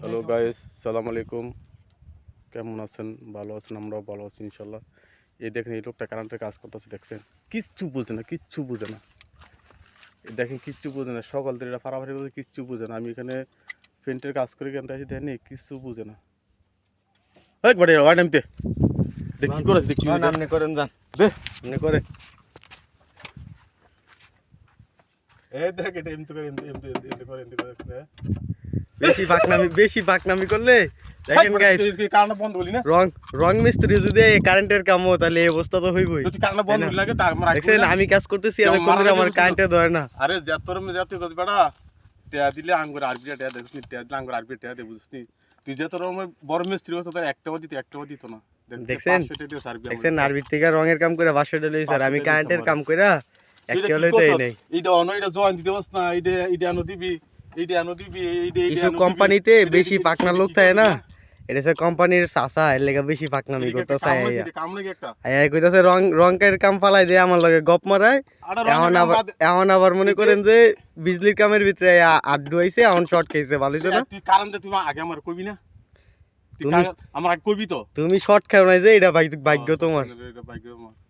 Hello guys সালাম আলাইকুম কেমন আছেন? ভালো আছেন? আমরাও ভালো আছি ইনশাল্লাহ এই দেখেন এই লোকটা কারেন্টের কাজ করতেছে দেখছেন? কিচ্ছু বুঝে না কিচ্ছু বুঝে না। এই দেখেন কিচ্ছু বুঝে না। সকাল থেকে এটা ফাড়াফাড়ি করে কিচ্ছু বুঝে না। আমি এখানে পেন্টের কাজ করে কেন আসি দেখেন কিচ্ছু বুঝে না। একবারে ওয়াই নামতে। দেখ করে দেখি যান, করেন যান। দে করে। এই দেখ এটা এমনি করে এমনি এমনি করে এমনি করে। বেশি পাকনামি বেশি পাকনামি করলে দেখেন গাইস তুই বন্ধ করলি না? রং রং মিস্ত্রি যদি এই কারেন্টের কামো তাহলে এই অবস্থা তো হইবই। তুই কারণটা বন্ধ লাগে তা আমরা দেখছেন আমি কাজ করতেছি কোন আমার কারেন্টে ধরে না। আরে যতর মে যত কত বেড়া টেয়া দিলে আঙ্গুর আরবি টেয়া দেখছিস নি টেয়া দিলে আঙ্গুর আরবি টেয়া দে বুঝছিস তুই বড় মিস্ত্রি হতো তোর একটাও দিত একটাও দিত না। দেখছেন? থেকে রঙের কাম করে বাসা ডেলে স্যার আমি কারেন্টের কাম করে একটা হলে তো এই নেই। এইটা অন এটা জয়েন দিতে পারছ না এইটা এইটা আনো দিবি। এইসব কোম্পানিতে বেশি পাকনা লোক থাকে না? এটা হচ্ছে কোম্পানির চাষা এর লেগে বেশি পাকনামি একটা আই কইতাছে রং রঙের কাম ফালাই দিয়ে আমার লগে গপ মারায়। এখন আবার এখন আবার মনে করেন যে বিজলির কামের ভিতরে আড্ডু আইছে এখন শর্ট খেয়েছে ভালো না? তুই কারণ তুই আগে আমার কইবি না। তুমি- আমার কইবি তো। তুমি শর্ট খাও নাই যে এটা ভাগ্য তোমার। এটা ভাগ্য আমার